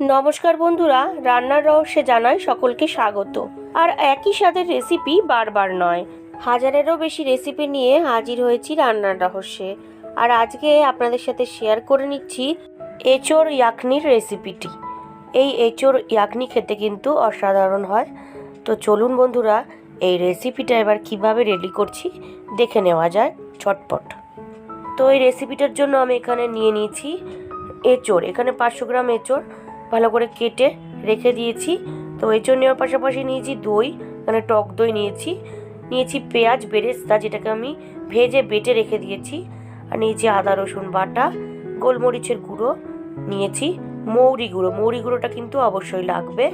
নমস্কার বন্ধুরা, রান্নার রহস্যে জানাই সকলকে স্বাগত। আর একই স্বাদের রেসিপি বারবার নয়, হাজারেরও বেশি রেসিপি নিয়ে হাজির হয়েছি রান্নার রহস্যে। আর আজকে আপনাদের সাথে শেয়ার করে নিচ্ছি এঁচোড় ইয়াকনির রেসিপিটি এই এঁচোড় ইয়াকনি খেতে কিন্তু অসাধারণ হয়। তো চলুন বন্ধুরা, এই রেসিপিটা এবার কীভাবে রেডি করছি, দেখে নেওয়া যায় ছটপট তো এই রেসিপিটার জন্য আমি এখানে নিয়ে নিয়েছি এঁচোড়, এখানে পাঁচশো গ্রাম এঁচোড়। ভালো করে কেটে রেখে দিয়েছি। তো এঁচোড় নেওয়ার পাশাপাশি নিয়েছি দই মানে টক দই নিয়েছি। নিয়েছি পেঁয়াজ, বেরেস্তা যেটাকে আমি ভেজে বেটে রেখে দিয়েছি। আর নিয়েছি আদা, রসুন বাটা, গোলমরিচের গুঁড়ো নিয়েছি, মৌরি গুঁড়ো। মৌরি গুঁড়োটা কিন্তু অবশ্যই লাগবে।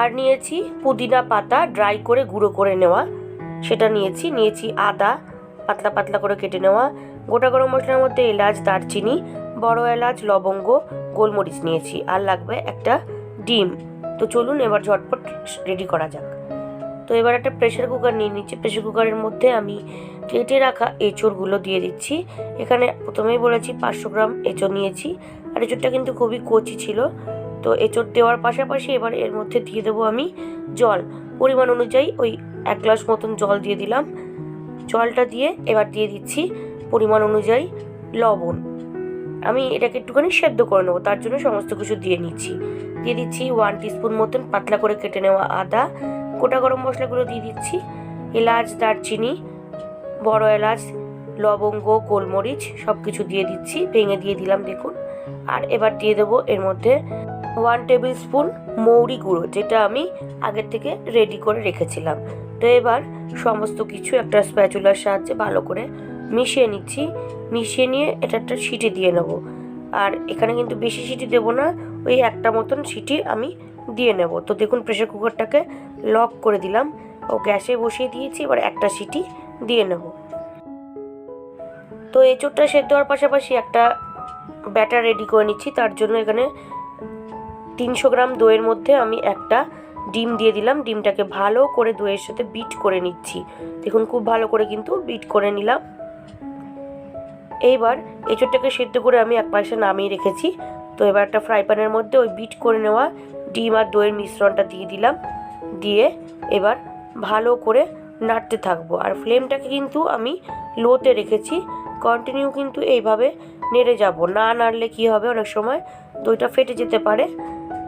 আর নিয়েছি পুদিনা পাতা ড্রাই করে গুঁড়ো করে নেওয়া, সেটা নিয়েছি। নিয়েছি আদা, পাতলা পাতলা করে কেটে নেওয়া, গোটা গরম মশলার মধ্যে এলাচ, দারচিনি বড় এলাচ, লবঙ্গ, গোলমরিচ নিয়েছি। আর লাগবে একটা ডিম। তো চলুন এবার ঝটপট রেডি করা যাক। তো এবার একটা প্রেশার কুকার নিয়ে নিচ্ছি। প্রেশার কুকারের মধ্যে আমি কেটে রাখা এঁচড়গুলো দিয়ে দিচ্ছি। এখানে প্রথমেই বলেছি পাঁচশো গ্রাম এঁচড় নিয়েছি। আর এঁচড়টা কিন্তু খুবই কচি ছিল। তো এঁচড় দেওয়ার পাশাপাশি এবার এর মধ্যে দিয়ে দেবো আমি জল। পরিমাণ অনুযায়ী ওই এক গ্লাস মতন জল দিয়ে দিলাম। জলটা দিয়ে এবার দিয়ে দিচ্ছি পরিমাণ অনুযায়ী লবণ। আমি এটাকে একটুখানি সেদ্ধ করে নেব, তার জন্য সমস্ত কিছু দিয়ে নিচ্ছি। দিয়ে দিচ্ছি ওয়ান টিস্পুন মতন পাতলা করে কেটে নেওয়া আদা, গোটা গরম মশলাগুলো দিয়ে দিচ্ছি, এলাচ, দারচিনি, বড় এলাচ, লবঙ্গ, গোলমরিচ সব কিছু দিয়ে দিচ্ছি, ভেঙে দিয়ে দিলাম দেখুন। আর এবার দিয়ে দেবো এর মধ্যে ওয়ান টেবিল স্পুন মৌরি গুঁড়ো, যেটা আমি আগের থেকে রেডি করে রেখেছিলাম। তো এবার সমস্ত কিছু একটা স্প্যাচুলার সাহায্যে ভালো করে মিশিয়ে নিচ্ছি। মিশিয়ে নিয়ে এটা একটা সিটি দিয়ে নেব। আর এখানে কিন্তু বেশি সিটি দেবো না, ওই একটা মতন সিটি আমি দিয়ে নেব। তো দেখুন প্রেশার কুকারটাকে লক করে দিলাম। ও গ্যাসে বসিয়ে দিয়েছি, এবার একটা সিটি দিয়ে নেব। তো এঁচোড়টা সেদ্ধ হওয়ার পাশাপাশি একটা ব্যাটার রেডি করে নিচ্ছি। তার জন্য এখানে তিনশো গ্রাম দইয়ের মধ্যে আমি একটা ডিম দিয়ে দিলাম। ডিমটাকে ভালো করে দইয়ের সাথে বিট করে নিচ্ছি। দেখুন খুব ভালো করে কিন্তু বিট করে নিলাম। এইবার এঁচোড়টাকে সেদ্ধ করে আমি এক পাশে নামিয়ে রেখেছি। তো এবার একটা ফ্রাই প্যানের মধ্যে ওই বিট করে নেওয়া ডিম আর দইয়ের মিশ্রণটা দিয়ে দিলাম। দিয়ে এবার ভালো করে নাড়তে থাকব। আর ফ্লেমটাকে কিন্তু আমি লোতে রেখেছি। কন্টিনিউ কিন্তু এইভাবে নেড়ে যাব। না নাড়লে কি হবে অনেক সময়? দইটা ফেটে যেতে পারে।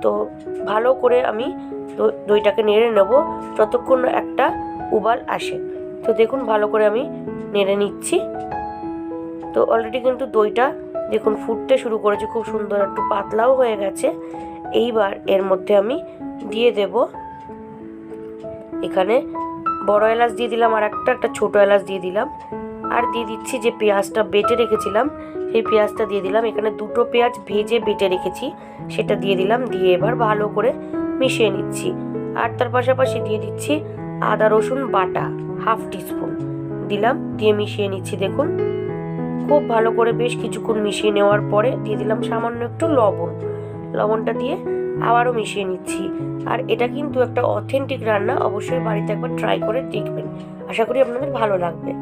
তো ভালো করে আমি দই- দইটাকে নেড়ে নেব যতক্ষণ একটা উবাল আসে। তো দেখুন ভালো করে আমি নেড়ে নিচ্ছি। তো অলরেডি কিন্তু দইটা, দেখুন, ফুটতে শুরু করেছে, খুব সুন্দর, একটু পাতলাও হয়ে গেছে। এইবার এর মধ্যে আমি দিয়ে দেব এখানে বড় এলাচ দিয়ে দিলাম, আর একটা একটা ছোটো এলাচ দিয়ে দিলাম। আর দিয়ে দিচ্ছি যে পেঁয়াজটা বেটে রেখেছিলাম, সেই পেঁয়াজটা দিয়ে দিলাম। এখানে দুটো পেঁয়াজ ভেজে বেটে রেখেছি, সেটা দিয়ে দিলাম, দিয়ে এবার ভালো করে মিশিয়ে নিচ্ছি। আর তার পাশাপাশি দিয়ে দিচ্ছি আদা রসুন বাটা, হাফ টিস্পুন দিলাম, দিয়ে মিশিয়ে নিচ্ছি, দেখুন। খুব ভালো করে বেশ কিছুক্ষণ মিশিয়ে নেওয়ার পরে দিয়ে দিলাম সামান্য একটু লবণ। লবণটা দিয়ে আবারও মিশিয়ে নিচ্ছি। আর এটা কিন্তু একটা অথেন্টিক রান্না, অবশ্যই বাড়িতে একবার ট্রাই করে দেখবেন। আশা করি আপনাদের ভালো লাগবে।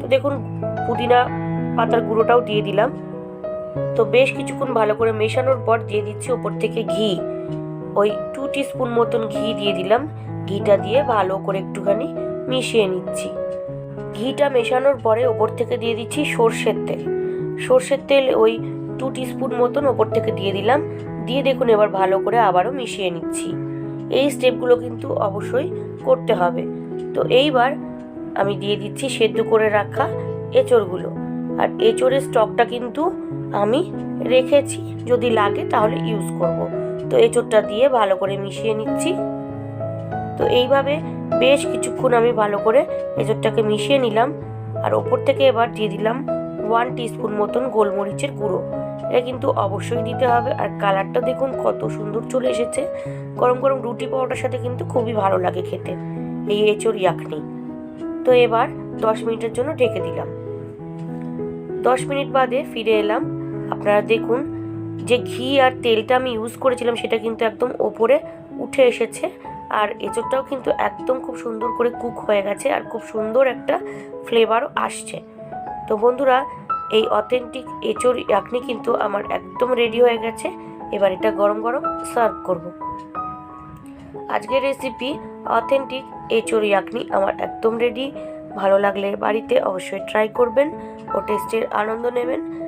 তো দেখুন, পুদিনা পাতার গুঁড়োটাও দিয়ে দিলাম। তো বেশ কিছুক্ষণ ভালো করে মেশানোর পর দিয়ে দিচ্ছি ওপর থেকে ঘি। ওই টু স্পুন মতন ঘি দিয়ে দিলাম। ঘিটা দিয়ে ভালো করে একটুখানি মিশিয়ে নিচ্ছি। ঘিটা মেশানোর পরে ওপর থেকে দিয়ে দিচ্ছি সর্ষের তেল। সর্ষের তেল ওই টু স্পুন মতন ওপর থেকে দিয়ে দিলাম। দিয়ে দেখুন এবার ভালো করে আবারও মিশিয়ে নিচ্ছি। এই স্টেপগুলো কিন্তু অবশ্যই করতে হবে। তো এইবার আমি দিয়ে দিচ্ছি সেদ্ধ করে রাখা এঁচড়গুলো। আর এঁচড়ের স্টকটা কিন্তু আমি রেখেছি। যদি লাগে তাহলে ইউজ করব। তো এঁচড়টা দিয়ে ভালো করে মিশিয়ে নিচ্ছি। তো এইভাবে বেশ কিছুক্ষণ আমি ভালো করে এঁচড়টাকে মিশিয়ে নিলাম আর ওপর থেকে এবার দিয়ে দিলাম ওয়ান টিস্পুন মতন গোলমরিচের গুঁড়ো। এটা কিন্তু অবশ্যই দিতে হবে আর কালারটা দেখুন কত সুন্দর চলে এসেছে। গরম গরম রুটি পাওয়াটার সাথে কিন্তু খুবই ভালো লাগে খেতে। এই এঁচড় ইয়াকনি। তো এবার দশ মিনিটের জন্য ঢেকে দিলাম। দশ মিনিট বাদে ফিরে এলাম। আপনারা দেখুন যে ঘি আর তেলটা আমি ইউজ করেছিলাম সেটা কিন্তু একদম ওপরে উঠে এসেছে। আর এঁচোড়টাও কিন্তু একদম খুব সুন্দর করে কুক হয়ে গেছে আর খুব সুন্দর একটা ফ্লেভারও আসছে। তো বন্ধুরা, এই অথেন্টিক এঁচোড় ইয়াকনি কিন্তু আমার একদম রেডি হয়ে গেছে। এবার এটা গরম গরম সার্ভ করব। আজকের রেসিপি অথেন্টিক এঁচড় ইয়াকনি আমার একদম রেডি ভালো লাগলে বাড়িতে অবশ্যই ট্রাই করবেন ও টেস্টের আনন্দ নেবেন।